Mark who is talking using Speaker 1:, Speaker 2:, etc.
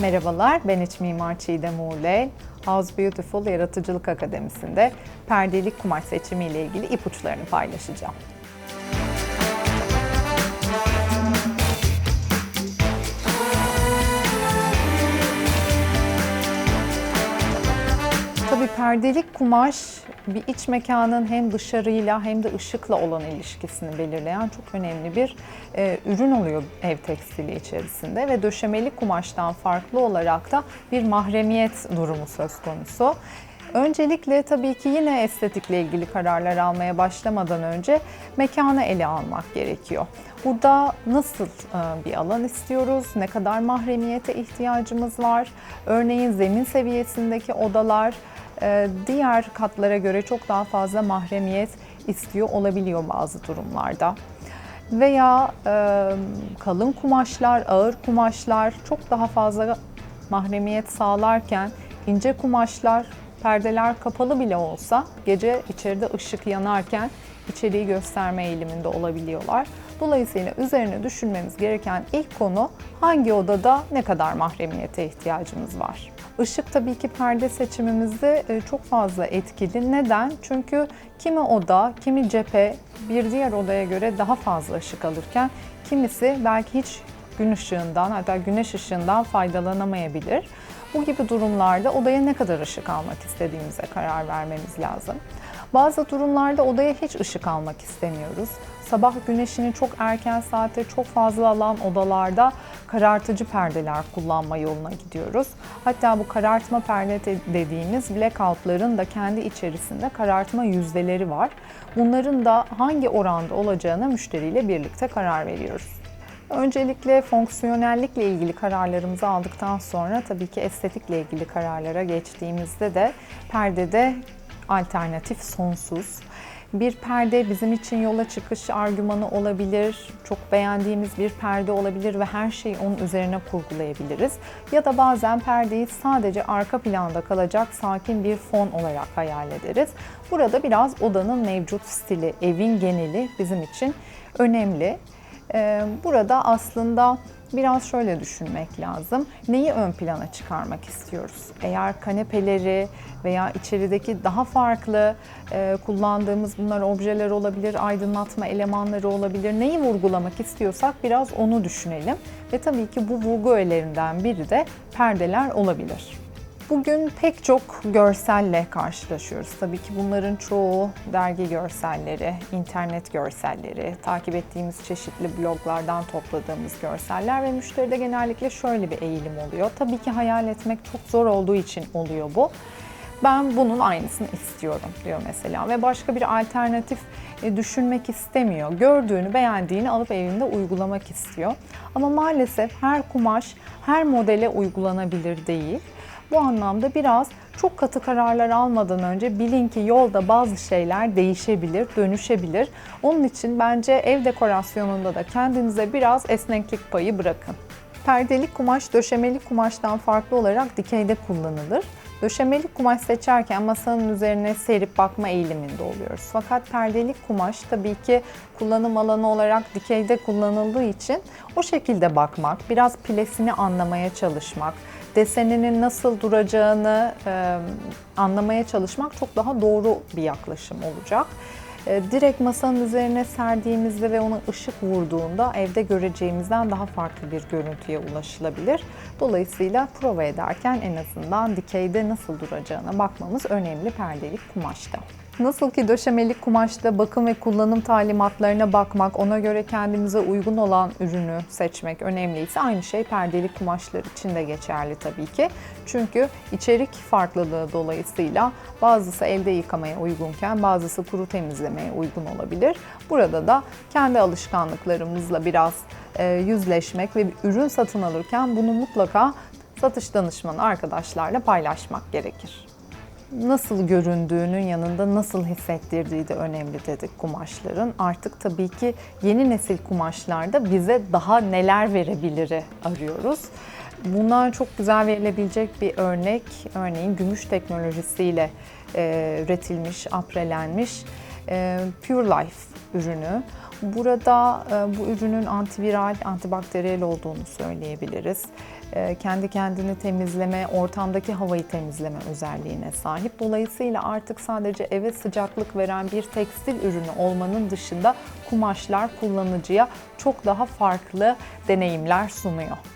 Speaker 1: Merhabalar, ben iç mimar Çiğdem Uğurley. House Beautiful Yaratıcılık Akademisi'nde perdelik kumaş seçimi ile ilgili ipuçlarını paylaşacağım. Perdelik kumaş bir iç mekanın hem dışarıyla hem de ışıkla olan ilişkisini belirleyen çok önemli bir e, ürün oluyor ev tekstili içerisinde ve döşemeli kumaştan farklı olarak da bir mahremiyet durumu söz konusu. Öncelikle tabii ki yine estetikle ilgili kararlar almaya başlamadan önce mekanı ele almak gerekiyor. Burada nasıl e, bir alan istiyoruz? Ne kadar mahremiyete ihtiyacımız var? Örneğin zemin seviyesindeki odalar diğer katlara göre çok daha fazla mahremiyet istiyor olabiliyor bazı durumlarda. Veya e, kalın kumaşlar, ağır kumaşlar çok daha fazla mahremiyet sağlarken ince kumaşlar, perdeler kapalı bile olsa gece içeride ışık yanarken içeriği gösterme eğiliminde olabiliyorlar. Dolayısıyla üzerine düşünmemiz gereken ilk konu hangi odada ne kadar mahremiyete ihtiyacımız var? Işık tabii ki perde seçimimizde e, çok fazla etkili. Neden? Çünkü kimi oda, kimi cephe bir diğer odaya göre daha fazla ışık alırken kimisi belki hiç gün ışığından hatta güneş ışığından faydalanamayabilir. Bu gibi durumlarda odaya ne kadar ışık almak istediğimize karar vermemiz lazım. Bazı durumlarda odaya hiç ışık almak istemiyoruz. Sabah güneşini çok erken saatte çok fazla alan odalarda karartıcı perdeler kullanma yoluna gidiyoruz. Hatta bu karartma perde dediğimiz blackoutların da kendi içerisinde karartma yüzdeleri var. Bunların da hangi oranda olacağına müşteriyle birlikte karar veriyoruz. Öncelikle fonksiyonellikle ilgili kararlarımızı aldıktan sonra tabii ki estetikle ilgili kararlara geçtiğimizde de perdede alternatif sonsuz. Bir perde bizim için yola çıkış argümanı olabilir, çok beğendiğimiz bir perde olabilir ve her şeyi onun üzerine kurgulayabiliriz. Ya da bazen perdeyi sadece arka planda kalacak sakin bir fon olarak hayal ederiz. Burada biraz odanın mevcut stili, evin geneli bizim için önemli. Ee, burada aslında biraz şöyle düşünmek lazım. Neyi ön plana çıkarmak istiyoruz? Eğer kanepeleri veya içerideki daha farklı e, kullandığımız bunlar objeler olabilir, aydınlatma elemanları olabilir. Neyi vurgulamak istiyorsak biraz onu düşünelim. Ve tabii ki bu vurgu öğelerinden biri de perdeler olabilir. Bugün pek çok görselle karşılaşıyoruz. Tabii ki bunların çoğu dergi görselleri, internet görselleri, takip ettiğimiz çeşitli bloglardan topladığımız görseller ve müşteride genellikle şöyle bir eğilim oluyor. Tabii ki hayal etmek çok zor olduğu için oluyor bu. Ben bunun aynısını istiyorum diyor mesela ve başka bir alternatif e, düşünmek istemiyor. Gördüğünü, beğendiğini alıp evinde uygulamak istiyor. Ama maalesef her kumaş her modele uygulanabilir değil. Bu anlamda biraz çok katı kararlar almadan önce bilin ki yolda bazı şeyler değişebilir, dönüşebilir. Onun için bence ev dekorasyonunda da kendinize biraz esneklik payı bırakın. Perdelik kumaş döşemeli kumaştan farklı olarak dikeyde kullanılır. Döşemeli kumaş seçerken masanın üzerine serip bakma eğiliminde oluyoruz. Fakat perdelik kumaş tabii ki kullanım alanı olarak dikeyde kullanıldığı için o şekilde bakmak, biraz pilesini anlamaya çalışmak, deseninin nasıl duracağını e, anlamaya çalışmak çok daha doğru bir yaklaşım olacak. E, direkt masanın üzerine serdiğimizde ve ona ışık vurduğunda evde göreceğimizden daha farklı bir görüntüye ulaşılabilir. Dolayısıyla prova ederken en azından dikeyde nasıl duracağına bakmamız önemli perdelik kumaşta. Nasıl ki döşemelik kumaşta bakım ve kullanım talimatlarına bakmak, ona göre kendimize uygun olan ürünü seçmek önemliyse aynı şey perdelik kumaşlar için de geçerli tabii ki. Çünkü içerik farklılığı dolayısıyla bazısı elde yıkamaya uygunken bazısı kuru temizlemeye uygun olabilir. Burada da kendi alışkanlıklarımızla biraz e, yüzleşmek ve ürün satın alırken bunu mutlaka satış danışmanı arkadaşlarla paylaşmak gerekir nasıl göründüğünün yanında nasıl hissettirdiği de önemli dedik kumaşların. Artık tabii ki yeni nesil kumaşlarda bize daha neler verebiliri arıyoruz. Bundan çok güzel verilebilecek bir örnek, örneğin gümüş teknolojisiyle e, üretilmiş, aprelenmiş e, Pure Life ürünü. Burada e, bu ürünün antiviral, antibakteriyel olduğunu söyleyebiliriz. E, kendi kendini temizleme, ortamdaki havayı temizleme özelliğine sahip. Dolayısıyla artık sadece eve sıcaklık veren bir tekstil ürünü olmanın dışında kumaşlar kullanıcıya çok daha farklı deneyimler sunuyor.